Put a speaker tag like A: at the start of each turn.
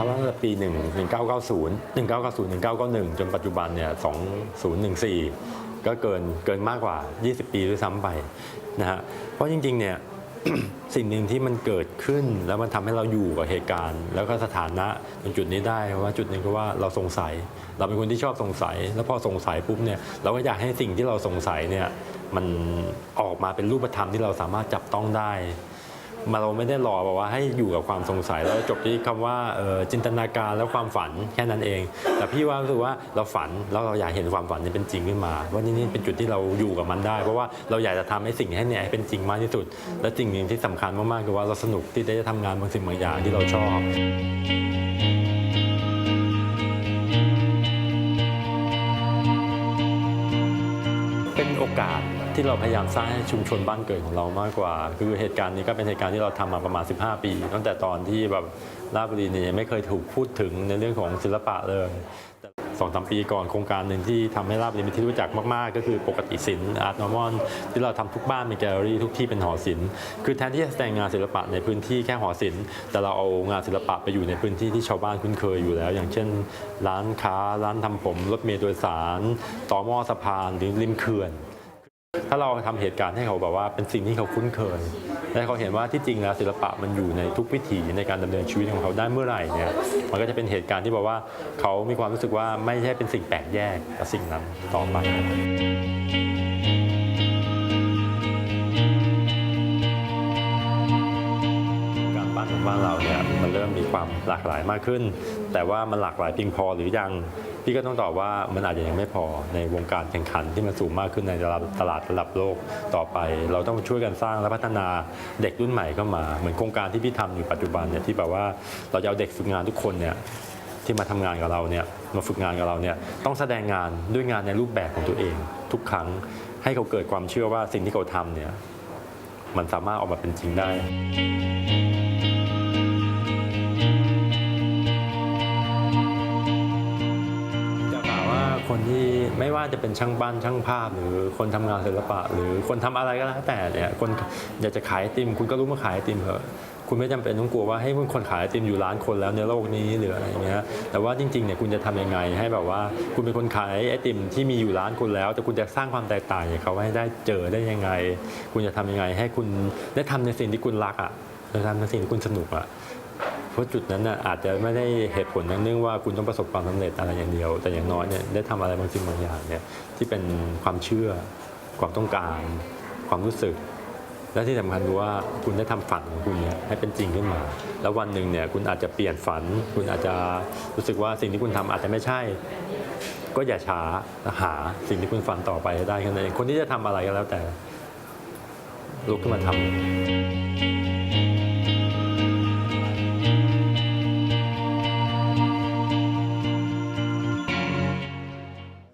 A: ายหนึ่งต้องนับว่านับว่าตั้งแต่ปี 1 1990 1990 1991 จนปัจจุบันเนี่ย 2014 ก็เกินเกินมากกว่า 20 ปีด้วยซ้ำไปนะฮะ เพราะจริง ๆ เนี่ยสิ่งหนึ่งที่มันเกิดขึ้นแล้วมันทำให้เราอยู่กับเหตุการณ์ แล้วก็สถานะตรงจุดนี้ได้เพราะว่าจุดหนึ่งก็ว่าเราสงสัย เราเป็นคนที่ชอบสงสัย แล้วพอสงสัยปุ๊บเนี่ยเราก็อยากให้สิ่งที่เราสงสัยเนี่ยมันออกมาเป็นรูปธรรมที่เราสามารถจับต้องได้ มาเราไม่ได้รอแบบว่าให้อยู่กับความสงสัยแล้วจบที่คำว่าจินตนาการแล้วความฝันแค่นั้นเอง แต่พี่ว่ารู้สึกว่าเราฝันแล้วเราอยากเห็นความฝันนี้เป็นจริงขึ้นมาว่านี่นี่เป็นจุดที่เราอยู่กับมันได้ เพราะว่าเราอยากจะทำให้สิ่งให้เนี่ยให้เป็นจริงมากที่สุด และสิ่งหนึ่งที่สำคัญมากๆคือว่าเราสนุกที่ได้ทำงานบางสิ่งบางอย่างที่เราชอบเป็นโอกาส ที่เราพยายามสร้างให้ชุมชนบ้านเกิดของเรามากกว่า คือเหตุการณ์นี้ก็เป็นเหตุการณ์ที่เราทำมาประมาณ 15 ปี ตั้งแต่ตอนที่แบบราชบุรีเนี่ยไม่เคยถูกพูดถึงในเรื่องของศิลปะเลยแต่สองสามปีก่อนโครงการหนึ่งที่ทำให้ราบุรีเป็นที่รู้จักมาก ๆ ก็คือปกติศิลป์อาร์ตนอร์มอนที่เราทำทุกบ้านเป็นแกลเลอรี่ทุกที่เป็นหอศิลป์คือแทนที่จะแสดงงานศิลปะในพื้นที่แค่หอศิลป์แต่เราเอางานศิลปะไปอยู่ในพื้นที่ที่ชาวบ้านคุ้นเคยอยู่แล้ว อย่างเช่น ร้านค้าร้านทำผมรถเมล์โดยสารต่อหม้อสะพานหรือริมเขื่อน ถ้าเราทำเหตุการณ์ให้เขาแบบว่าเป็นสิ่งที่เขาคุ้นเคย และเขาเห็นว่าที่จริงแล้วศิลปะมันอยู่ในทุกวิถีในการดำเนินชีวิตของเขาได้เมื่อไหร่เนี่ยมันก็จะเป็นเหตุการณ์ที่บอกว่าเขามีความรู้สึกว่าไม่ใช่เป็นสิ่งแปลกแยกกับสิ่งนั้นต่อไป ความหลากหลายมากขึ้น แต่ว่ามันหลากหลายเพียงพอหรือยังพี่ก็ต้องตอบว่ามันอาจจะยังไม่พอในวงการแข่งขันที่มันสูงมากขึ้นในตลาดตลาดระดับโลกต่อไป เราต้องช่วยกันสร้างและพัฒนาเด็กรุ่นใหม่เข้ามา เหมือนโครงการที่พี่ทำอยู่ปัจจุบันเนี่ยที่แบบว่าเราจะเอาเด็กฝึกงานทุกคนเนี่ยที่มาทำงานกับเราเนี่ยมาฝึกงานกับเราเนี่ยต้องแสดงงานด้วยงานในรูปแบบของตัวเอง ทุกครั้งให้เขาเกิดความเชื่อว่าสิ่งที่เขาทำเนี่ยมันสามารถออกมาเป็นจริงได้ คนที่ไม่ว่าจะเป็นช่างบ้านช่างภาพ หรือคนทำงานศิลปะ หรือคนทำอะไรก็แล้วแต่เนี่ยคนอยากจะขายไอติม คุณก็รู้มาขายไอติมเถอะคุณไม่จำเป็นต้องกลัวว่าให้คนขายไอติมอยู่ล้านคนแล้วในโลกนี้หรืออะไรเงี้ยแต่ว่าจริงๆเนี่ยคุณจะทำยังไงให้แบบว่า คุณเป็นคนขายไอติมที่มีอยู่ล้านคนแล้ว แต่คุณจะสร้างความแตกต่างให้เขาให้ได้เจอได้ยังไง คุณจะทำยังไงให้คุณได้ทำในสิ่งที่คุณรักอะได้ทำในสิ่งที่คุณสนุกอะ เพราะจุดนั้นน่ะอาจจะไม่ได้เหตุผลนั้นเนื่องว่าคุณต้องประสบความสำเร็จอะไรอย่างเดียว แต่อย่างน้อยเนี่ยได้ทำอะไรบางสิ่งบางอย่างเนี่ยที่เป็นความเชื่อความต้องการ ความรู้สึก และที่สำคัญคือว่าคุณได้ทำฝันของคุณเนี่ยให้เป็นจริงขึ้นมา แล้ววันหนึ่งเนี่ยคุณอาจจะเปลี่ยนฝัน คุณอาจจะรู้สึกว่าสิ่งที่คุณทำอาจจะไม่ใช่ ก็อย่าช้าหาสิ่งที่คุณฝันต่อไปได้แค่นั้นเองคนที่จะทำอะไรก็แล้วแต่ลุกขึ้นมาทำ